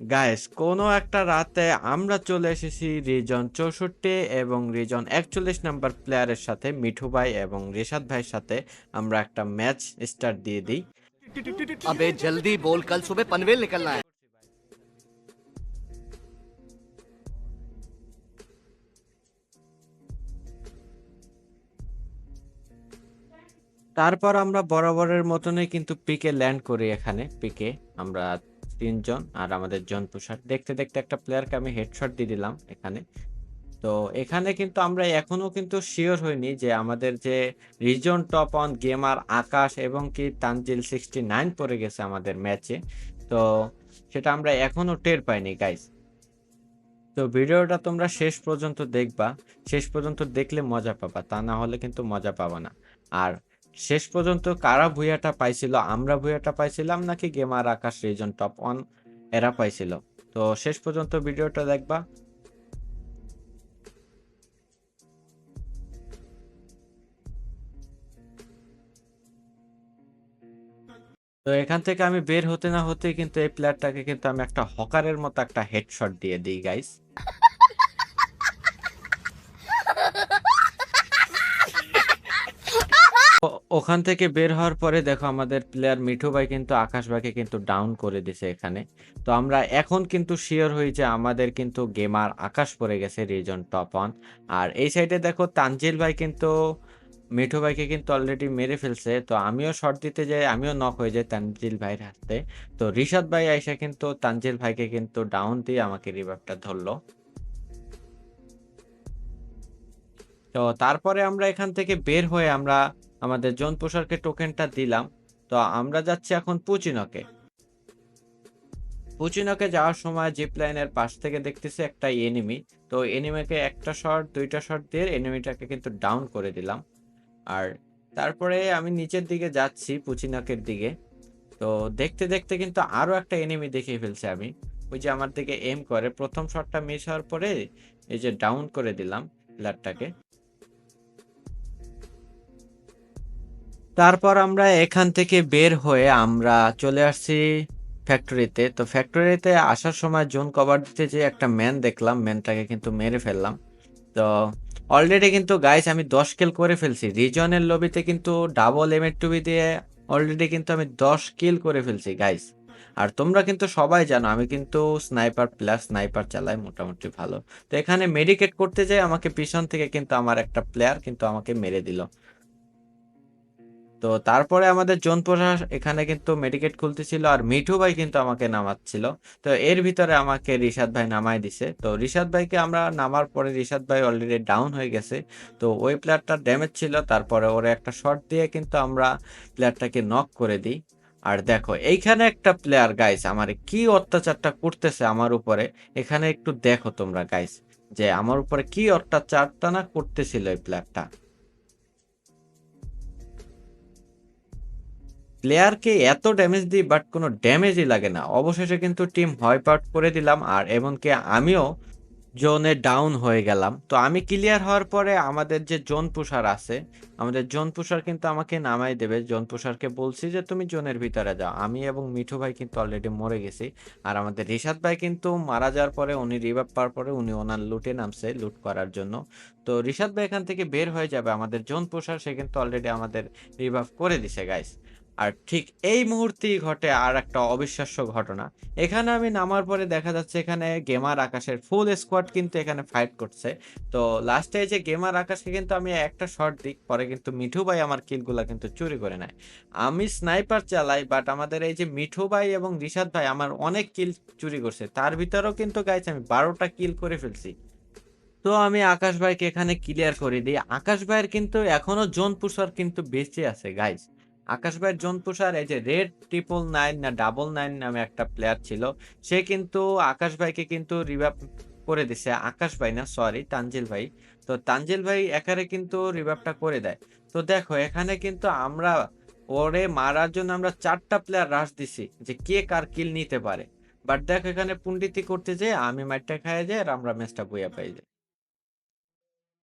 Guys কোনো একটা রাতে আমরা চলে এসেছি রিজন চৌষট্টি এবং রিজন একচল্লিশ নাম্বার প্লেয়ারের সাথে মিঠু ভাই এবং রেশাদ ভাইয়ের সাথে আমরা একটা ম্যাচ স্টার্ট দিয়ে দিই। আবে জলদি বল কাল সুবে পনভেল নিকলনা তারপর আমরা বরাবরের মতনই কিন্তু পিকে ল্যান্ড করি এখানে। পিকে আমরা তিনজন আর আমাদের জন তুষার। দেখতে দেখতে একটা প্লেয়ারকে আমি হেডশট দিয়ে দিলাম এখানে। তো এখানে কিন্তু আমরা এখনও কিন্তু শিওর হইনি যে আমাদের যে Reason Top On gamer Akash এবং কি তানজিল সিক্সটি নাইন পড়ে গেছে আমাদের ম্যাচে তো সেটা আমরা এখনও টের পাইনি গাইস তো ভিডিওটা তোমরা শেষ পর্যন্ত দেখবা। শেষ পর্যন্ত দেখলে মজা পাবা, তা না হলে কিন্তু মজা পাবা না। আর শেষ পর্যন্ত কারা ভুইয়াটা পাইছিল? আমরা ভুইয়াটা পাইছিলাম নাকি gamer Akash Reason Top On এরা পাইছিল? তো শেষ পর্যন্ত ভিডিওটা দেখবা। তো এখান থেকে আমি বের হতে না হতে কিন্তু এই প্লেয়ারটাকে কিন্তু আমি একটা হকারের মতো একটা হেডশট দিয়ে দিই গাইস ওখান থেকে বের হওয়ার পরে দেখো আমাদের প্লেয়ার মিঠু ভাই কিন্তু আকাশ ভাইকে কিন্তু ডাউন করে দিছে এখানে। তো আমরা এখন কিন্তু শিওর হই যে আমাদের কিন্তু গেমার আকাশ পড়ে গেছে রিজন টপ অন আর এই সাইডে দেখো তানজিল ভাই কিন্তু, মিঠু ভাইকে কিন্তু অলরেডি মেরে ফেলছে। তো আমিও শর্ট দিতে যাই, আমিও নক হয়ে যাই তানজিল ভাইয়ের হাতে। তো রিশাদ ভাই আইসা কিন্তু তানজিল ভাইকে কিন্তু ডাউন দিয়ে আমাকে রিভাইভটা ধরলো। তো তারপরে আমরা এখান থেকে বের হয়ে আমরা আমাদের জন পোষারকে টোকেনটা দিলাম, তো আমরা যাচ্ছি এখন পুচিনকে। পুচিনকে যাওয়ার সময় জিপ লাইনের পাশ থেকে দেখতেছি একটা এনিমি তো এনিমিকে একটা শট দুইটা শট দিয়ে এনিমিটাকে কিন্তু ডাউন করে দিলাম। আর তারপরে আমি নিচের দিকে যাচ্ছি পুচিনকের দিকে, তো দেখতে দেখতে কিন্তু আরও একটা এনিমি দেখে ফেলছি আমি। ওই যে আমার দিকে এম করে, প্রথম শটটা মিস হওয়ার পরে এই যে ডাউন করে দিলাম প্লেয়ারটাকে তারপর আমরা এখান থেকে বের হয়ে আমরা চলে আসছি ফ্যাক্টরিতে। তো ফ্যাক্টরিতে আসার সময় জোন কভার দিতে যে একটা ম্যান দেখলাম, ম্যানটাকে কিন্তু মেরে ফেললাম। তো অলরেডি কিন্তু গাইস আমি দশ কিল করে ফেলছি। রিজনের লবিতে কিন্তু ডাবল এম টুবি দিয়ে অলরেডি কিন্তু আমি দশ কিল করে ফেলছি গাইস আর তোমরা কিন্তু সবাই জানো, আমি কিন্তু স্নাইপার প্লাস স্নাইপার চালাই মোটামুটি ভালো। তো এখানে মেডিকেট করতে যাই আমাকে পিছন থেকে কিন্তু আমার একটা প্লেয়ার কিন্তু আমাকে মেরে দিল। তো তারপরে আমাদের জোন প্রশাস এখানে কিন্তু মেডিকেট খুলতেছিল আর মিঠু ভাই কিন্তু আমাকে নামাচ্ছিল। তো এর ভিতরে আমাকে রিশাদ ভাই নামাই দিছে। তো রিশাদ ভাইকে আমরা নামার পরে রিশাদ ভাই অলরেডি ডাউন হয়ে গেছে। তো ওই প্লেয়ারটা ড্যামেজ ছিল, তারপরে ওরে একটা শট দিয়ে কিন্তু আমরা প্লেয়ারটাকে নক করে দিই। আর দেখো, এইখানে একটা প্লেয়ার গাইস আমার কি অত্যাচারটা করতেছে আমার উপরে, এখানে একটু দেখো তোমরা গাইস যে আমার উপরে কি অত্যাচারটা না করতেছিল এই প্লেয়ারটা প্লেয়ারকে এত ড্যামেজ দিই বাট কোনো ড্যামেজই লাগে না। অবশেষে কিন্তু টিম হোয়াইপ আউট করে দিলাম, আর এমনকি আমিও জোনে ডাউন হয়ে গেলাম। তো আমি ক্লিয়ার হওয়ার পরে আমাদের যে জোন পুষার আছে, আমাদের জোন পুষার কিন্তু আমাকে নামাই দেবে। জোন পুষারকে বলছি যে, তুমি জোনের ভিতরে যাও। আমি এবং মিঠু ভাই কিন্তু অলরেডি মরে গেছি। আর আমাদের রিশাদ ভাই কিন্তু মারা যাওয়ার পরে উনি রিভাইভ পাওয়ার পরে উনি ওনার লুটে নামছে লুট করার জন্য। তো রিশাদ ভাই এখান থেকে বের হয়ে যাবে। আমাদের জোন পুষার সে কিন্তু অলরেডি আমাদের রিভাইভ করে দিছে গাইস আর ঠিক এই মুহূর্তেই ঘটে আর একটা অবিশ্বাস্য ঘটনা। এখানে আমি নামার পরে দেখা যাচ্ছে এখানে গেমার আকাশের ফুল স্কোয়াড কিন্তু এখানে ফাইট করছে। তো লাস্টে যে গেমার আকাশকে কিন্তু আমি একটা শট দিই, পরে কিন্তু মিঠু ভাই আমার কিলগুলা কিন্তু চুরি করে নেয়। আমি স্নাইপার চালাই বাট আমাদের এই যে মিঠু ভাই এবং রিশাদ ভাই আমার অনেক কিল চুরি করছে। তার ভিতরেও কিন্তু গাইছে আমি বারোটা কিল করে ফেলছি। তো আমি আকাশ ভাইকে এখানে ক্লিয়ার করে দিই। আকাশ ভাইয়ের কিন্তু এখনও জোন পুষার কিন্তু বেঁচে আছে গাইজ আকাশ ভাইয়ের জোন পুষার এই যে রেড ট্রিপল নাইন না ডাবল নাইন নামে একটা প্লেয়ার ছিল, সে কিন্তু আকাশ ভাইকে কিন্তু রিভাইভ করে দিছে। আকাশ ভাই না সরি তানজিল ভাই। তো তানজিল ভাই একারে কিন্তু রিভাইভটা করে দেয়। তো দেখো, এখানে কিন্তু আমরা ওরে মারার জন্য আমরা চারটা প্লেয়ার রাশ দিছি যে কে কার কিল নিতে পারে। বাট দেখো, এখানে পুন্ডিতি করতে যে, আমি মাইটটা খাইয়ে যাই আর আমরা ম্যাচটা বইয়া পাই যাই।